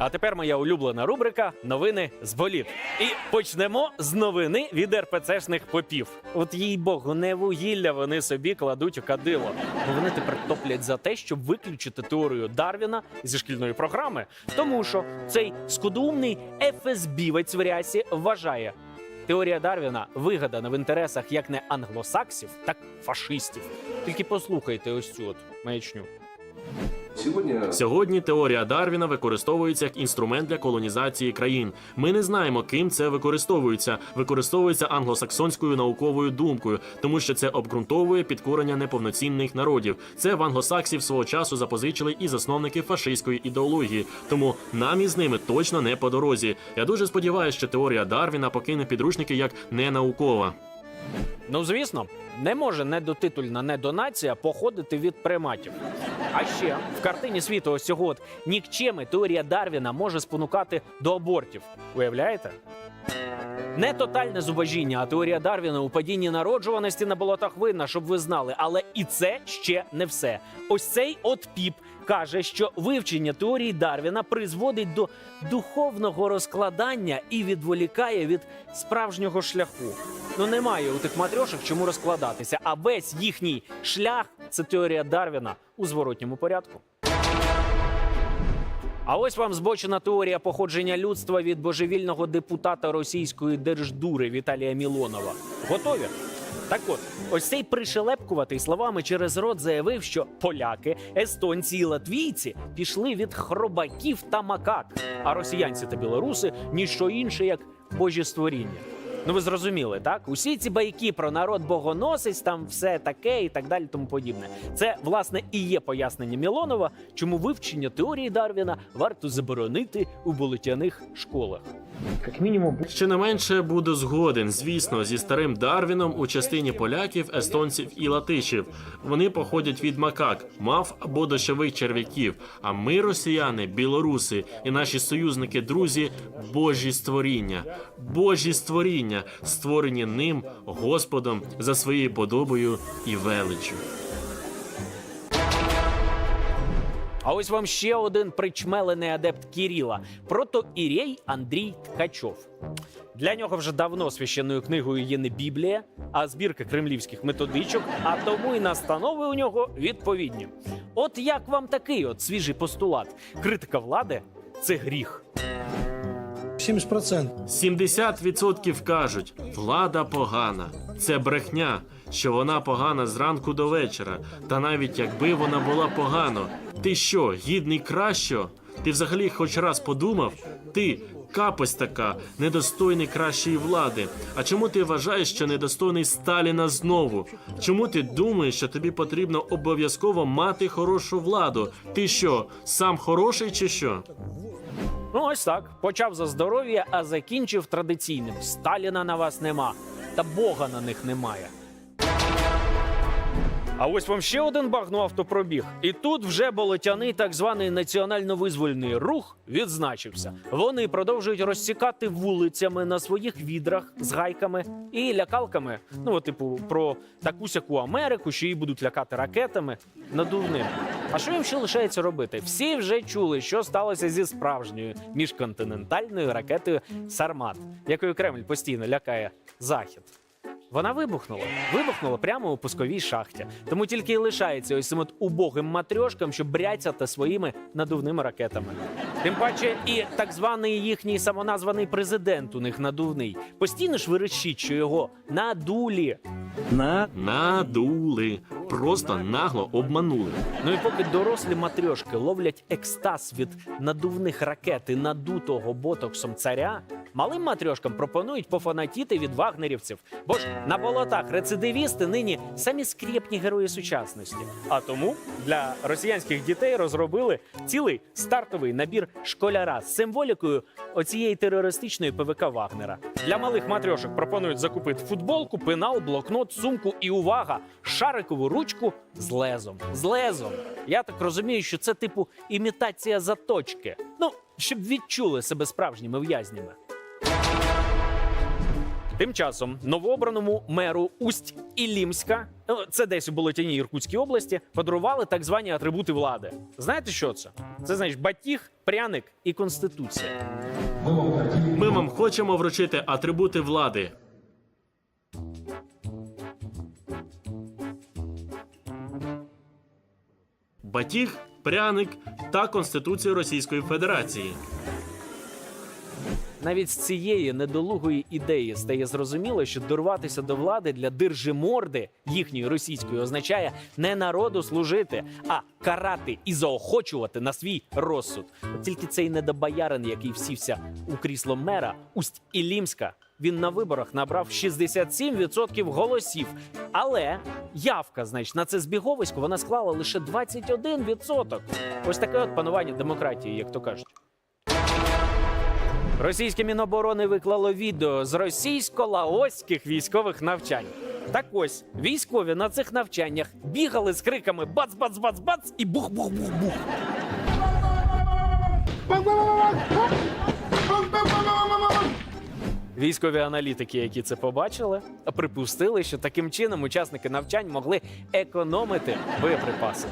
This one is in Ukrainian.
А тепер моя улюблена рубрика Новини з боліт. І почнемо з новини від РПЦшних попів. От їй богу, не вугілля вони собі кладуть у кадило. Бо вони тепер топлять за те, щоб виключити теорію Дарвіна зі шкільної програми. Тому що цей скудоумний ФСБівець в рясі вважає. Теорія Дарвіна вигадана в інтересах як не англосаксів, так фашистів. Тільки послухайте ось цю от маячню. Сегодня Сьогодні теорія Дарвіна використовується як інструмент для колонізації країн. Ми не знаємо, ким це використовується. Використовується англосаксонською науковою думкою, тому що це обґрунтовує підкорення неповноцінних народів. Це в англосаксів свого часу запозичили і засновники фашистської ідеології. Тому нам із ними точно не по дорозі. Я дуже сподіваюся, що теорія Дарвіна покине підручники як ненаукова. Ну, звісно, не може недотитульна недонація походити від приматів. А ще в картині світу ось цього от нікчеми теорія Дарвіна може спонукати до абортів. Уявляєте? Не тотальне зубожіння, а теорія Дарвіна у падінні народжуваності на болотах винна, щоб ви знали. Але і це ще не все. Ось цей от піп каже, що вивчення теорії Дарвіна призводить до духовного розкладання і відволікає від справжнього шляху. Ну немає у тих матрьошок чому розкладатися, а весь їхній шлях це теорія Дарвіна у зворотньому порядку. А ось вам збочена теорія походження людства від божевільного депутата російської держдури Віталія Мілонова. Готові? Так от, ось цей пришелепкуватий словами через рот заявив, що поляки, естонці і латвійці пішли від хробаків та макак, а росіянці та білоруси ніщо інше, як божі створіння. Ну ви зрозуміли, так? Усі ці байки про народ богоносець, там все таке і так далі, тому подібне. Це власне і є пояснення Мілонова, чому вивчення теорії Дарвіна варто заборонити у болотяних школах. Как минимум, Ще не менше буду згоден, звісно, зі старим Дарвіном у частині поляків, естонців і латишів. Вони походять від макак, мав або дощових черв'яків. А ми, росіяни, білоруси і наші союзники, друзі, божі створіння, божі створіння, створені ним, Господом, за своєю подобою і величчю. А ось вам ще один причмелений адепт Кіріла протоірей Андрій Ткачов. Для нього вже давно священною книгою є не Біблія, а збірка кремлівських методичок, а тому і настанови у нього відповідні. От як вам такий от свіжий постулат? Критика влади це гріх. 70%. 70% кажуть, влада погана. Це брехня, що вона погана зранку до вечора. Та навіть якби вона була погано, ти що, гідний кращо? Ти взагалі хоч раз подумав? Ти капось така, недостойний кращої влади. А чому ти вважаєш, що недостойний Сталіна знову? Чому ти думаєш, що тобі потрібно обов'язково мати хорошу владу? Ти що, сам хороший чи що? Ну ось так. Почав за здоров'я, а закінчив традиційним: Сталіна на вас нема, та Бога на них немає. А ось вам ще один багно автопробіг. І тут вже болотяний так званий національно-визвольний рух відзначився. Вони продовжують розсікати вулицями на своїх відрах з гайками і лякалками. Ну, типу, про таку сяку Америку, що її будуть лякати ракетами надувним. А що їм ще лишається робити? Всі вже чули, що сталося зі справжньою міжконтинентальною ракетою Сармат, якою Кремль постійно лякає захід. Вона вибухнула. Вибухнула прямо у пусковій шахті. Тому тільки і лишається ось цим от убогим матрьошкам, щоб бряцяти своїми надувними ракетами. Тим паче, і так званий їхній самоназваний президент у них надувний. Постійно ж вирішить, що його надулі. На Надули. Просто нагло обманули. Ну і поки дорослі матрьошки ловлять екстаз від надувних ракет і надутого ботоксом царя, малим матрьошкам пропонують пофанатіти від вагнерівців. Бо ж на болотах рецидивісти нині самі скрєпні герої сучасності. А тому для росіянських дітей розробили цілий стартовий набір школяра з символікою оцієї терористичної ПВК Вагнера. Для малих матрьошок пропонують закупити футболку, пенал, блокнот, сумку і увага! Шарикову ручку з лезом. З лезом. Я так розумію, що це типу імітація заточки. Ну, щоб відчули себе справжніми в'язнями. Тим часом новообраному меру Усть Ілімська, е, це десь у Болотяній Іркутській області, подарували так звані атрибути влади. Знаєте, що це? Це значить батіг, пряник і конституція. Ми вам хочемо вручити атрибути влади. Батіг, пряник та Конституцію Російської Федерації. Навіть з цієї недолугої ідеї стає зрозуміло, що дорватися до влади для держиморди їхньої російської означає не народу служити, а карати і заохочувати на свій розсуд. От тільки цей недобоярин, який всівся у крісло мера Усть Ілімська, він на виборах набрав 67% голосів. Але явка, значить, на це збіговисько вона склала лише 21%. Ось таке от панування демократії, як то кажуть. Російське міноборони виклало відео з російсько-лаоських військових навчань. Так ось військові на цих навчаннях бігали з криками бац-бац-бац-бац і бух-бух-бух-бух. Військові аналітики, які це побачили, припустили, що таким чином учасники навчань могли економити боєприпаси.